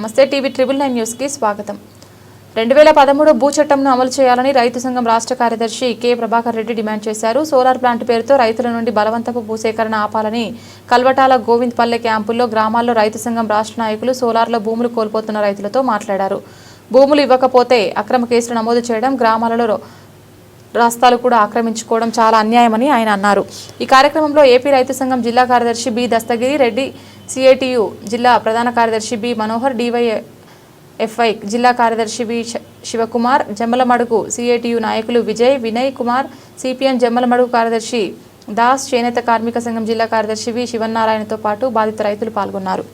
నమస్తే TV triple nine న్యూస్కి స్వాగతం. రెండు వేల పదమూడు భూ చట్టంను అమలు చేయాలని రైతు సంఘం రాష్ట్ర కార్యదర్శి కె ప్రభాకర్ రెడ్డి డిమాండ్ చేశారు. సోలార్ ప్లాంట్ పేరుతో రైతుల నుండి బలవంతపు భూసేకరణ ఆపాలని కల్వటాల గోవింద్ పల్లె క్యాంపుల్లో గ్రామాల్లో రైతు సంఘం రాష్ట్ర నాయకులు సోలార్లో భూములు కోల్పోతున్న రైతులతో మాట్లాడారు. భూములు ఇవ్వకపోతే అక్రమ కేసులు నమోదు చేయడం గ్రామాలలో రాస్తాలు కూడా ఆక్రమించుకోవడం చాలా అన్యాయమని ఆయన అన్నారు. ఈ కార్యక్రమంలో ఏపీ రైతు సంఘం జిల్లా కార్యదర్శి బి దస్తగిరి రెడ్డి సిఐటియు జిల్లా ప్రధాన కార్యదర్శి బి మనోహర్ డివై ఎఫ్ఐ జిల్లా కార్యదర్శి బి శివకుమార్ జమ్మలమడుగు సిఐటియు నాయకులు విజయ్ వినయ్ కుమార్ సిపిఎం జమ్మలమడుగు కార్యదర్శి దాస్ చేనేత కార్మిక సంఘం జిల్లా కార్యదర్శి వి శివన్నారాయణతో పాటు బాధిత రైతులు పాల్గొన్నారు.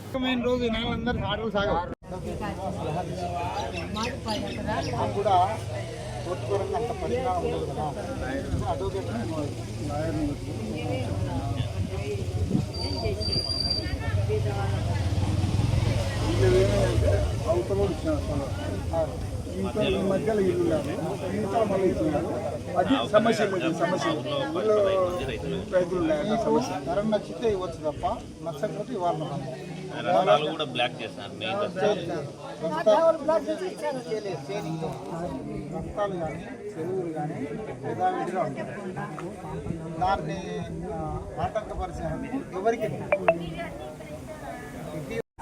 అడ్వకేట్ ఈ మధ్యలో ఇల్లు లేదు మళ్ళీ ఇచ్చినారు అది సమస్య సమస్య రైతులు సమస్య ధర నచ్చితే ఇవ్వచ్చు తప్ప నచ్చకపోతే ఇవ్వాలి కూడా బ్లాక్ చేస్తున్నారు మెయిన్ రక్తాలు కానీ చెరువులు కానీ యథావిధిగా ఉంటాయి దాన్ని ఆటంకపరిచే ఎవరికి?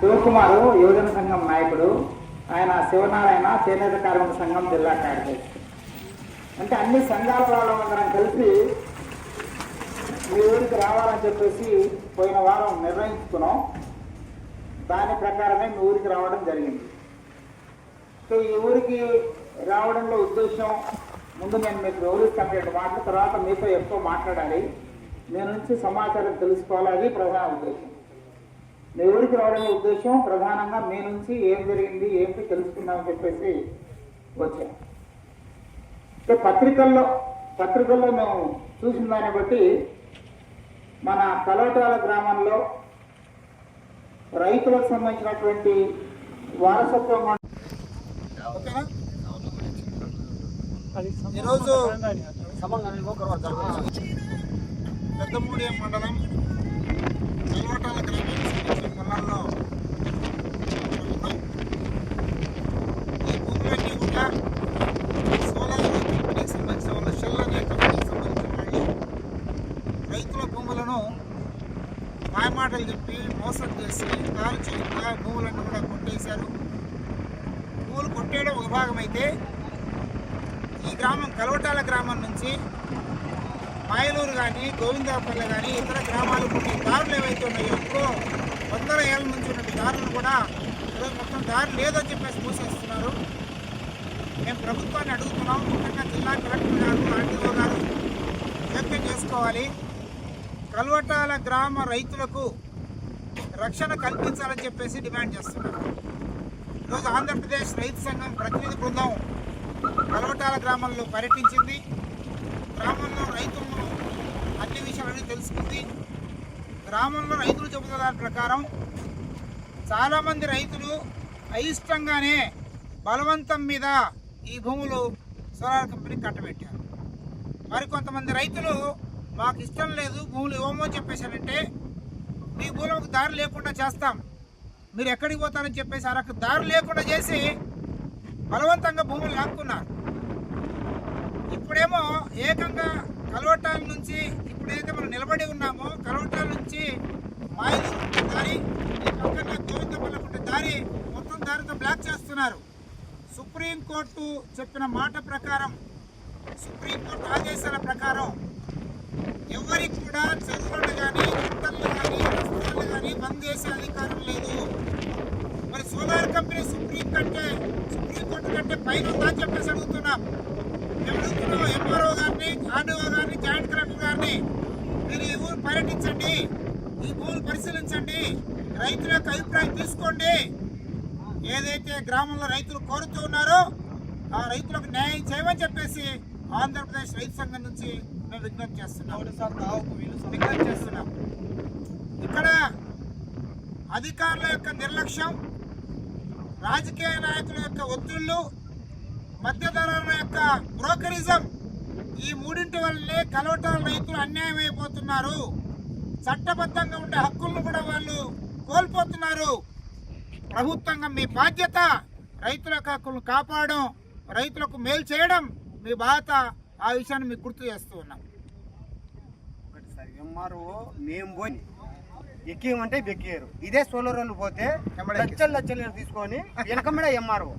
శివకుమారు యువజన సంఘం నాయకుడు. ఆయన శివనారాయణ చేనేత కార్మిక సంఘం జిల్లా కార్యదర్శి. అంటే అన్ని సంఘాల వాళ్ళందరం కలిసి మీ ఊరికి రావాలని చెప్పేసి పోయిన వారం నిర్ణయించుకున్నాం. దాని ప్రకారమే మీ ఊరికి రావడం జరిగింది. సో ఈ ఊరికి రావడంలో ఉద్దేశం ముందు నేను మీకు వివరిస్తాను రెండు మాటల తర్వాత మీతో ఎక్కువ మాట్లాడాలి. మీ నుంచి సమాచారం తెలుసుకోవాలి అది ప్రధాన ఉద్దేశం. మీ ఊరికి రావడమే ఉద్దేశం ప్రధానంగా మీ నుంచి ఏం జరిగింది ఏంటి తెలుసుకుందామని చెప్పేసి వచ్చాం. అంటే పత్రికల్లో పత్రికల్లో మేము చూసిన దాన్ని బట్టి మన కలోటాల గ్రామంలో రైతులకు సంబంధించినటువంటి వారసత్వం ఈరోజు పెద్దమూడియం మండలం కల్వటాల గ్రామానికి సంబంధించిన పొలాల్లో ఈ భూములన్నీ కూడా సోలార్ కంపెనీకి సంబంధించిన వాళ్ళ షెల్ అనే కంపెనీకి సంబంధించిన వాళ్ళు రైతుల భూములను మాయమాటలు చెప్పి మోసం చేసి దారి చేయకుండా భూములను కూడా కొట్టేశారు భూములు కొట్టేయడం ఒక భాగం అయితే ఈ గ్రామం కలవటాల గ్రామం నుంచి మాయలూరు కానీ గోవిందాపల్లె కానీ ఇతర గ్రామాలు కొన్ని దారులు ఏవైతే ఉన్నాయో ఎప్పుడో వందల ఏళ్ళ నుంచి ఉన్న దారులు కూడా ఈరోజు మొత్తం దారి లేదని చెప్పేసి మూసేస్తున్నారు. మేము ప్రభుత్వాన్ని అడుగుతున్నాం ముఖ్యంగా జిల్లా కలెక్టర్ గారు ఆర్టీఓ గారు జోక్యం చేసుకోవాలి. కల్వటాల గ్రామ రైతులకు రక్షణ కల్పించాలని చెప్పేసి డిమాండ్ చేస్తున్నారు. ఈరోజు ఆంధ్రప్రదేశ్ రైతు సంఘం ప్రతినిధి బృందం కలవటాల గ్రామంలో పర్యటించింది. గ్రామంలో రైతులను అన్ని తెలుసుకుంది. గ్రామంలో రైతులు చెబుతున్న దాని ప్రకారం చాలామంది రైతులు అయిష్టంగానే బలవంతం మీద ఈ భూములు సోలార్ కంపెనీ కట్టబెట్టారు. మరికొంతమంది రైతులు మాకు ఇష్టం లేదు భూములు ఇవ్వమో చెప్పేశారంటే మీ భూములకు దారి లేకుండా చేస్తాం. మీరు ఎక్కడికి పోతారని చెప్పేసి ఆ దారి లేకుండా చేసి బలవంతంగా భూములు లాక్కున్నారు. ఇప్పుడేమో ఏకంగా కలవటాల నుంచి ఇప్పుడైతే మనం నిలబడి ఉన్నామో కలవటాల నుంచి మాయలూరు దారి ఈ పక్కన గోవిందపల్లెకుంటే దారి మొత్తం దారితో బ్లాక్ చేస్తున్నారు. సుప్రీంకోర్టు చెప్పిన మాట ప్రకారం సుప్రీంకోర్టు ఆదేశాల ప్రకారం ఎవరికి కూడా చెరువులను కానీ గుంటలు కానీ రస్తాలు కానీ బంద్ చేసే అధికారం లేదు. మరి సోలార్ కంపెనీ సుప్రీం కంటే సుప్రీంకోర్టు కంటే పైన ఉందా చెప్పేసి అడుగుతున్నాం. అడుగుతున్నాం ఎంఆర్ఓ గారిని ఆర్డీఓ గారిని జాయింట్ కలెక్టర్ గారిని మీరు ఈ ఊరు పర్యటించండి. ఈ భూములు పరిశీలించండి. రైతుల యొక్క అభిప్రాయం తీసుకోండి. ఏదైతే గ్రామంలో రైతులు కోరుతూ ఉన్నారో ఆ రైతులకు న్యాయం చేయమని చెప్పేసి ఆంధ్రప్రదేశ్ రైతు సంఘం నుంచి మేము విజ్ఞప్తి చేస్తున్నాం. విజ్ఞప్తి చేస్తున్నాం. ఇక్కడ అధికారుల యొక్క నిర్లక్ష్యం రాజకీయ నాయకుల యొక్క ఒత్తిళ్ళు మధ్యధరల యొక్క బ్రోకరిజం ఈ మూడింటి వల్లే కలవటాల రైతులు అన్యాయం అయిపోతున్నారు. చట్టబద్ధంగా ఉండే హక్కులను కూడా వాళ్ళు కోల్పోతున్నారు. ప్రభుత్వంగా మీ బాధ్యత రైతుల హక్కులను కాపాడడం రైతులకు మేలు చేయడం మీ బాధ్యత. ఆ విషయాన్ని మీకు గుర్తు చేస్తూ ఉన్నాం. ఎంఆర్ఓ మేము పోయి ఎక్కేయమంటే ఎక్కారు ఇదే సోలార్ వాళ్ళు పోతే లచ్చలు లచ్చలు తీసుకొని వెనకమ్మడే ఎంఆర్ఓ.